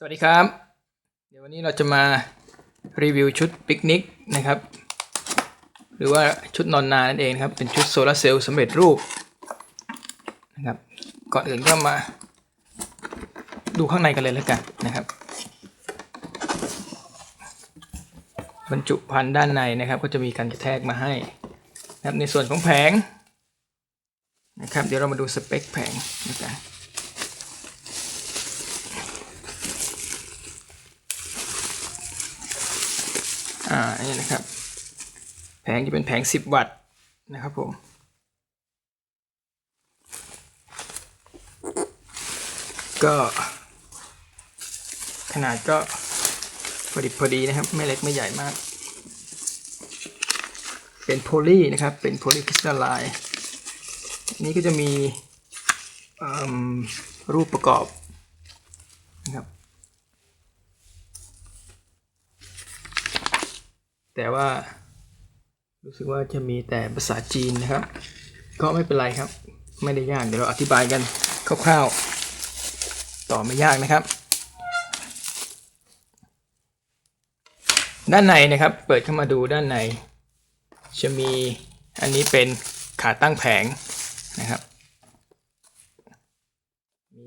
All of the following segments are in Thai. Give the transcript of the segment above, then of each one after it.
สวัสดีครับ เดี๋ยววันนี้เราจะมารีวิวชุดปิกนิกนะครับ หรือว่าชุดนอนนานั่นเองครับ เป็นชุดโซลาร์เซลล์สำเร็จรูปนะครับ ก่อนอื่นก็มาดูข้างในกันเลยแล้วกันนะครับ บรรจุภัณฑ์ด้านในนะครับ ก็จะมีการกระแทกมาให้นะครับในส่วนของแผงนะครับ เดี๋ยวเรามาดูสเปคแผงนะครับ อ่านี่นะครับ แผงจะเป็นแผง 10 วัตต์นะครับผมก็ขนาดก็พอดีพอดีนะครับ ไม่เล็กไม่ใหญ่มาก เป็นโพลีนะครับ เป็นโพลีคริสตัลไลน์นี่ก็จะมีรูปประกอบนะครับ แต่ว่า รู้สึกว่าจะมีแต่ภาษาจีนนะครับ ก็ไม่เป็นไรครับ ไม่ได้ยากเดี๋ยวเราอธิบายกันคร่าวๆ ต่อไม่ยากนะครับ ด้านในนะครับ เปิดเข้ามาดูด้านใน จะมีอันนี้เป็นขาตั้งแผงนะครับ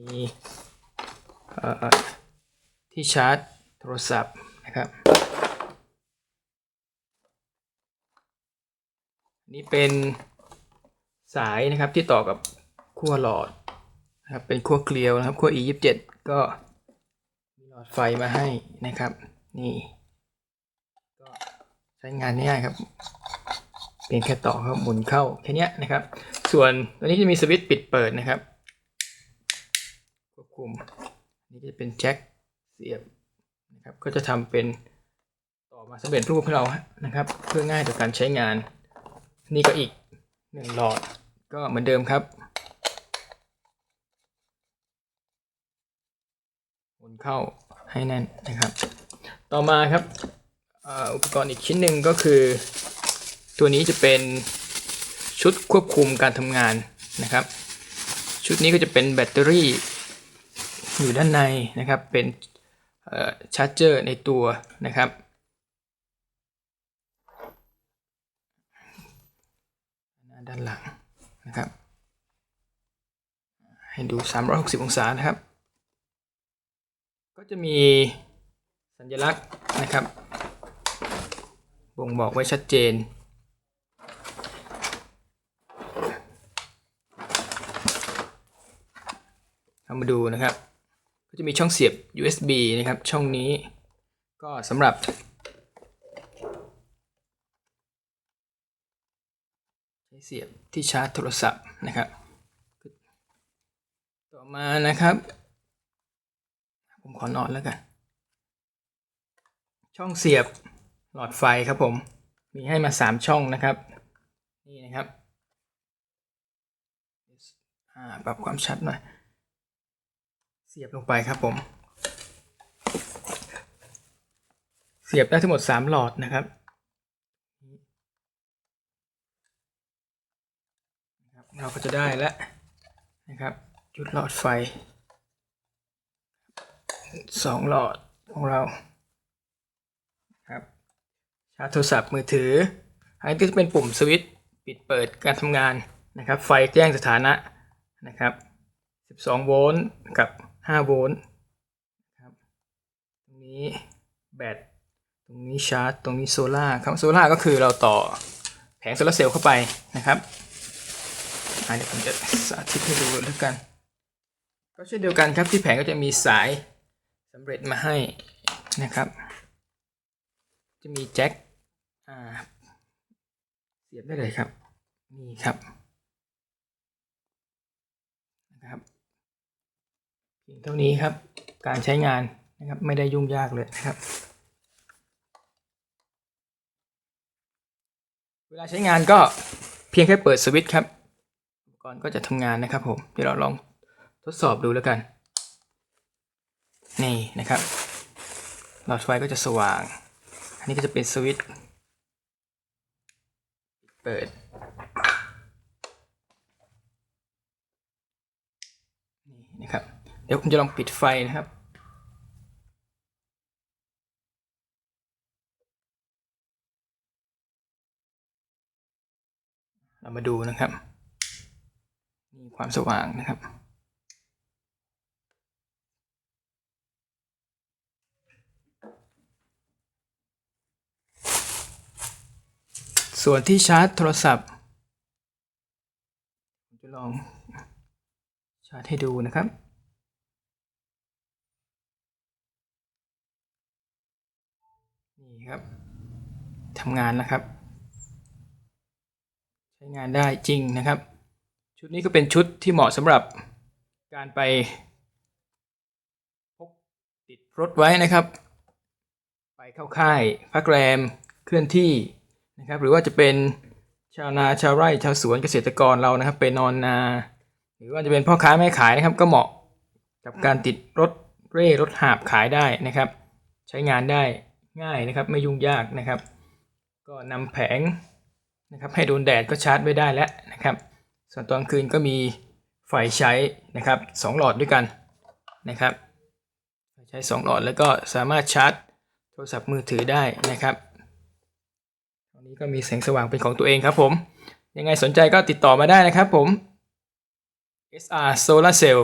มีที่ชาร์จโทรศัพท์นะครับ นี่เป็นสายนะครับที่ต่อกับขั้วหลอดนะครับเป็นขั้วเกลียวนะครับขั้ว e 2 7ก็มีหลอดไฟมาให้นะครับ นี่ก็ใช้งานง่ายครับเพียงแค่ต่อครับหมุนเข้าแค่นี้นะครับ ส่วนตัวนี้จะมีสวิตช์ปิดเปิดนะครับควบคุมนี่จะเป็นแจ็คเสียบนะครับก็จะทำเป็นต่อมาสำเร็จรูปให้เรานะครับ เพื่อง่ายต่อการใช้งาน นี่ก็อีกหนึ่งหลอดก็เหมือนเดิมครับหมุนเข้าให้แน่นนะครับ ต่อมาครับอุปกรณ์อีกชิ้นหนึ่งก็คือ ตัวนี้จะเป็นชุดควบคุมการทำงานนะครับ ชุดนี้ก็จะเป็นแบตเตอรี่อยู่ด้านในนะครับเป็นชาร์จเจอร์ในตัวนะครับ หน้า ด้านหลังนะครับ ให้ดู 360 องศานะครับ ก็จะมีสัญลักษณ์นะครับ บ่งบอกไว้ชัดเจนเอามาดูนะครับ ก็จะมีช่องเสียบ USB นะครับ ช่องนี้ก็สำหรับ ช้เสียบที่ชาร์จโทรศัพท์นะครับ ต่อมานะครับ ผมขอนอนแล้วกัน ช่องเสียบหลอดไฟครับผม มีให้มาสามช่องนะครับ นี่นะครับอ่าปรับความชัดหน่อย เสียบลงไปครับผม เสียบได้ทั้งหมดสามหลอดนะครับ นะครับ เราก็จะได้แล้วนะครับจุดหลอดไฟสองหลอดของเราครับชาร์จโทรศัพท์มือถืออันนี้จะเป็นปุ่มสวิตช์ปิดเปิดการทำงานนะครับ ไฟแจ้งสถานะนะครับ 12 โวลต์กับ 5 โวลต์ครับตรงนี้แบตตรงนี้ชาร์จ ตรงนี้โซล่าครับโซล่าก็คือเราต่อแผงโซลาร์เซลล์เข้าไปนะครับ เดี๋ยวผมจะสาธิตให้ดูแล้วกัน ก็เช่นเดียวกันครับที่แผงก็จะมีสายสำเร็จมาให้นะครับ จะมีแจ็คเสียบได้เลยครับนี่ครับนะครับเพียงเท่านี้ครับการใช้งานนะครับไม่ได้ยุ่งยากเลยนะครับ เวลาใช้งานก็เพียงแค่เปิดสวิตช์ครับ กรณ์ก็จะทำงานนะครับผมเดี๋ยวเราลองทดสอบดูแล้วกัน นี่นะครับหลอดไฟก็จะสว่าง อันนี้ก็จะเป็นสวิตช์เปิด นี่นะครับ เดี๋ยวผมจะลองปิดไฟนะครับเรามาดูนะครับ มีความสว่างนะครับ ส่วนที่ชาร์จโทรศัพท์ ผมจะลองชาร์จให้ดูนะครับนี่ครับทำงานนะครับ ใช้งานได้จริงนะครับ ชุดนี้ก็เป็นชุดที่เหมาะสำหรับการไปพกติดรถไว้นะครับ ไปเข้าค่ายพักแรมเคลื่อนที่นะครับ หรือว่าจะเป็นชาวนาชาวไร่ชาวสวนเกษตรกรเรานะครับ ไปนอนนา หรือว่าจะเป็นพ่อค้าแม่ขายนะครับ ก็เหมาะกับการติดรถเร่รถหาบขายได้นะครับ ใช้งานได้ง่ายนะครับ ไม่ยุ่งยากนะครับ ก็นำแผงนะครับ ให้โดนแดดก็ชาร์จไว้ได้แล้วนะครับ ส่วนตอนกลางคืนก็มีไฟใช้นะครับสองหลอดด้วยกันนะครับใช้สองหลอดแล้วก็สามารถชาร์จโทรศัพท์มือถือได้นะครับตอนนี้ก็มีแสงสว่างเป็นของตัวเองครับผม ยังไงสนใจก็ติดต่อมาได้นะครับผม SR Solar Cell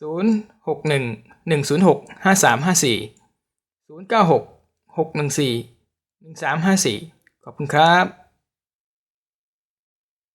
0 6 1 1 0 6 5 3 5 4 0 9 6 6 1 4 1 3 5 4 ขอบคุณครับ